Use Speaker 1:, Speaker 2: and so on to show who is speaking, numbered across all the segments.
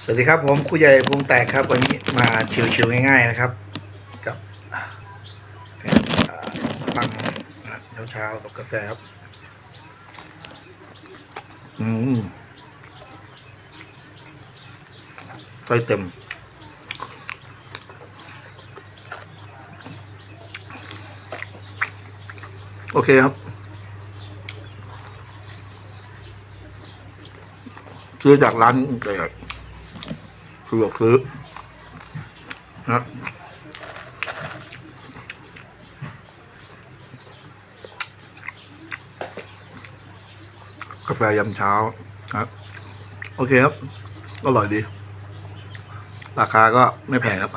Speaker 1: สวัสดีครับผมครูใหญ่พุงแตกครับ วันนี้มาชิวๆง่าย ๆนะครับ กับแปังเช้าๆกับกาแฟครับอืมไส้เต็มโอเคครับซื้อจากร้านแต่ะดวกซื้อนะกาแฟยามเช้าครับ โอเคครับ อร่อยดี ราคาก็ไม่แพงครับ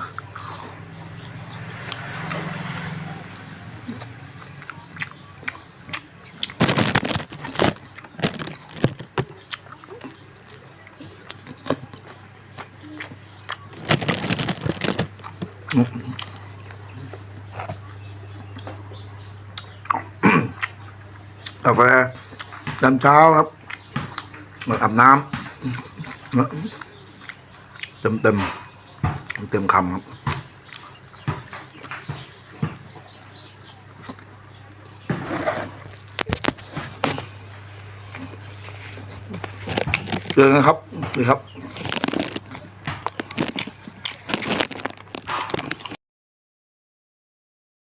Speaker 1: กาแฟยามเช้าครับมาอาบน้ำเต็มเต็มเต็มคำครับเจอกันครับนี่ครับ